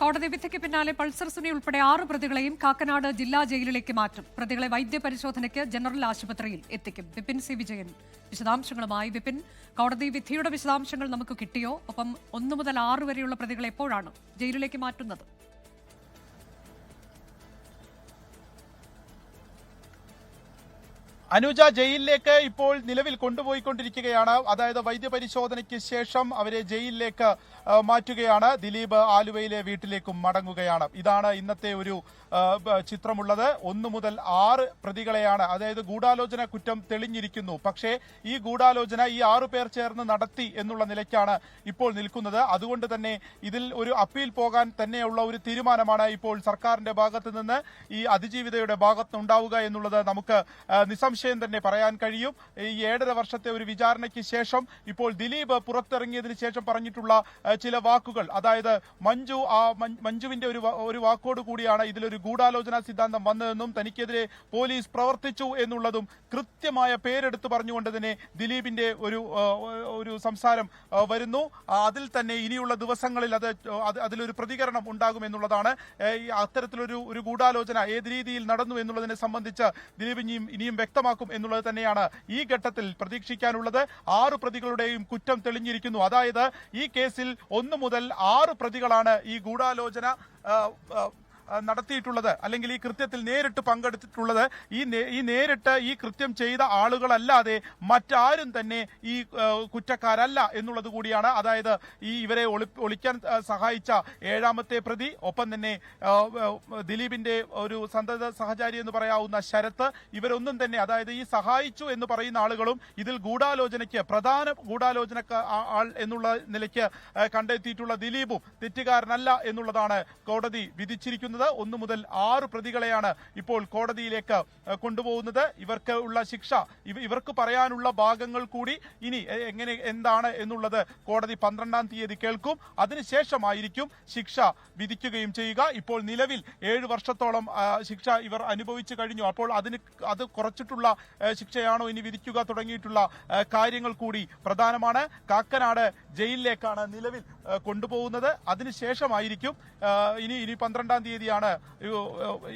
കോടതി വിധിക്ക് പിന്നാലെ പൾസർ സുനി ഉൾപ്പെടെ ആറ് പ്രതികളെയും കാക്കനാട് ജില്ലാ ജയിലിലേക്ക് മാറ്റും. പ്രതികളെ വൈദ്യപരിശോധനയ്ക്ക് ജനറൽ ആശുപത്രിയിൽ എത്തിക്കും. വിപിൻ സി. വിജയൻ. വിശദാംശങ്ങളുമായി വിപിൻ. കോടതി വിധിയുടെ വിശദാംശങ്ങൾ നമുക്ക് കിട്ടിയോ? ഒപ്പം ഒന്നു മുതൽ ആറ് വരെയുള്ള പ്രതികളെ എപ്പോഴാണ് ജയിലിലേക്ക് മാറ്റുന്നത്? അനുജ ജയിലിലേക്ക് ഇപ്പോൾ നിലവിൽ കൊണ്ടുപോയിക്കൊണ്ടിരിക്കുകയാണ്. അതായത് വൈദ്യപരിശോധനയ്ക്ക് ശേഷം അവരെ ജയിലിലേക്ക് മാറ്റുകയാണ്. ദിലീപ് ആലുവയിലെ വീട്ടിലേക്കും മടങ്ങുകയാണ്. ഇതാണ് ഇന്നത്തെ ഒരു ചിത്രമുള്ളത്. ഒന്നു മുതൽ ആറ് പ്രതികളെയാണ്. അതായത് ഗൂഢാലോചന കുറ്റം തെളിഞ്ഞിരിക്കുന്നു. പക്ഷേ ഈ ഗൂഢാലോചന ഈ ആറു പേർ ചേർന്ന് നടത്തി എന്നുള്ള നിലയ്ക്കാണ് ഇപ്പോൾ നിൽക്കുന്നത്. അതുകൊണ്ട് തന്നെ ഇതിൽ ഒരു അപ്പീൽ പോകാൻ തന്നെയുള്ള ഒരു തീരുമാനമാണ് ഇപ്പോൾ സർക്കാരിന്റെ ഭാഗത്ത് നിന്ന് ഈ അതിജീവിതയുടെ ഭാഗത്ത് ഉണ്ടാവുക എന്നുള്ളത് നമുക്ക് ആ, നിസ്സംശയം തന്നെ പറയാൻ കഴിയും. ഈ ഏഴര വർഷത്തെ ഒരു വിചാരണയ്ക്ക് ശേഷം ഇപ്പോൾ ദിലീപ് പുറത്തിറങ്ങിയതിന് ശേഷം പറഞ്ഞിട്ടുള്ള ചില വാക്കുകൾ. അതായത് മഞ്ജു ആ മഞ്ജു- മഞ്ജുവിന്റെ ഒരു ഒരു വാക്കോട് കൂടിയാണ് ഇതിലൊരു ഗൂഢാലോചന സിദ്ധാന്തം വന്നതെന്നും തനിക്കെതിരെ പോലീസ് പ്രവർത്തിച്ചു എന്നുള്ളതും കൃത്യമായ പേരെടുത്ത് പറഞ്ഞുകൊണ്ട് തന്നെ ദിലീപിന്റെ ഒരു ഒരു സംസാരം വരുന്നു. അതിൽ തന്നെ ഇനിയുള്ള ദിവസങ്ങളിൽ അത് അത് അതിലൊരു പ്രതികരണം ഉണ്ടാകും എന്നുള്ളതാണ്. അത്തരത്തിലൊരു ഒരു ഗൂഢാലോചന ഏത് രീതിയിൽ നടന്നു എന്നുള്ളതിനെ സംബന്ധിച്ച് ദിലീപ് ഇനിയും ഇനിയും വ്യക്തമാക്കും എന്നുള്ളത് തന്നെയാണ് ഈ ഘട്ടത്തിൽ പ്രതീക്ഷിക്കാനുള്ളത്. ആറ് പ്രതികളുടെയും കുറ്റം തെളിഞ്ഞിരിക്കുന്നു. അതായത് ഈ കേസിൽ ഒന്നു മുതൽ ആറ് പ്രതികളാണ് ഈ ഗൂഢാലോചന നടത്തിയിട്ടുള്ളത് അല്ലെങ്കിൽ ഈ കൃത്യത്തിൽ നേരിട്ട് പങ്കെടുത്തിട്ടുള്ളത് ഈ ഈ നേരിട്ട് ഈ കൃത്യം ചെയ്ത ആളുകളല്ലാതെ മറ്റാരും തന്നെ ഈ കുറ്റക്കാരല്ല എന്നുള്ളത് കൂടിയാണ്. അതായത് ഈ ഇവരെ ഒളി ഒളിക്കാൻ സഹായിച്ച ഏഴാമത്തെ പ്രതി ഒപ്പം തന്നെ ദിലീപിന്റെ ഒരു സന്തത സഹചാരി എന്ന് പറയാവുന്ന ശരത്ത് ഇവരൊന്നും തന്നെ അതായത് ഈ സഹായിച്ചു എന്ന് പറയുന്ന ആളുകളും ഇതിൽ ഗൂഢാലോചനയ്ക്ക് പ്രധാന ഗൂഢാലോചന ആൾ എന്നുള്ള നിലയ്ക്ക് കണ്ടെത്തിയിട്ടുള്ള ദിലീപും തെറ്റുകാരനല്ല എന്നുള്ളതാണ് കോടതി വിധിച്ചിരിക്കുന്നത്. ഒന്ന് മുതൽ ആറ് പ്രതികളെയാണ് ഇപ്പോൾ കോടതിയിലേക്ക് കൊണ്ടുപോകുന്നത്. ഇവർക്ക് ഉള്ള ശിക്ഷ ഇവർക്ക് പറയാനുള്ള ഭാഗങ്ങൾ കൂടി ഇനി എങ്ങനെ എന്താണ് എന്നുള്ളത് കോടതി പന്ത്രണ്ടാം തീയതി കേൾക്കും. അതിനുശേഷമായിരിക്കും ശിക്ഷ വിധിക്കുകയും ചെയ്യുക. ഇപ്പോൾ നിലവിൽ ഏഴ് വർഷത്തോളം ശിക്ഷ ഇവർ അനുഭവിച്ചു കഴിഞ്ഞു. അപ്പോൾ അതിന് അത് കുറച്ചിട്ടുള്ള ശിക്ഷയാണോ ഇനി വിധിക്കുക തുടങ്ങിയിട്ടുള്ള കാര്യങ്ങൾ കൂടി പ്രധാനമാണ്. കാക്കനാട് ജയിലിലേക്കാണ് നിലവിൽ കൊണ്ടുപോകുന്നത്. അതിനുശേഷമായിരിക്കും ഇനി ഇനി പന്ത്രണ്ടാം തീയതിയാണ്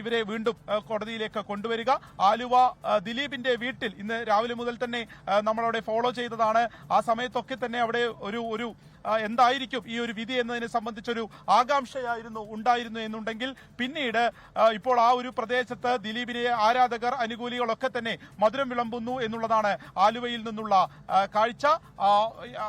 ഇവരെ വീണ്ടും കോടതിയിലേക്ക് കൊണ്ടുവരിക. ആലുവ ദിലീപിന്റെ വീട്ടിൽ ഇന്ന് രാവിലെ മുതൽ തന്നെ നമ്മളവിടെ ഫോളോ ചെയ്തതാണ്. ആ സമയത്തൊക്കെ തന്നെ അവിടെ ഒരു ഒരു എന്തായിരിക്കും ഈ ഒരു വിധി എന്നതിനെ സംബന്ധിച്ചൊരു ആകാംക്ഷയായിരുന്നു ഉണ്ടായിരുന്നു എന്നുണ്ടെങ്കിൽ പിന്നീട് ഇപ്പോൾ ആ ഒരു പ്രദേശത്ത് ദിലീപിനെ ആരാധകർ അനുകൂലികളൊക്കെ തന്നെ മധുരം വിളമ്പുന്നു എന്നുള്ളതാണ് ആലുവയിൽ നിന്നുള്ള കാഴ്ച.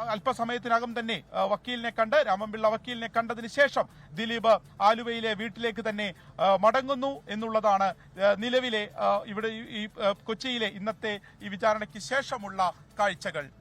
അല്പസമയത്തിനകം തന്നെ വക്കീലിനെ കണ്ട് രാമൻപിള്ള വക്കീലിനെ കണ്ടതിന് ശേഷം ദിലീപ് ആലുവയിലെ വീട്ടിലേക്ക് തന്നെ മടങ്ങുന്നു എന്നുള്ളതാണ് നിലവിലെ ഇവിടെ ഈ- കൊച്ചിയിലെ ഇന്നത്തെ ഈ വിചാരണയ്ക്ക് ശേഷമുള്ള കാഴ്ചകൾ.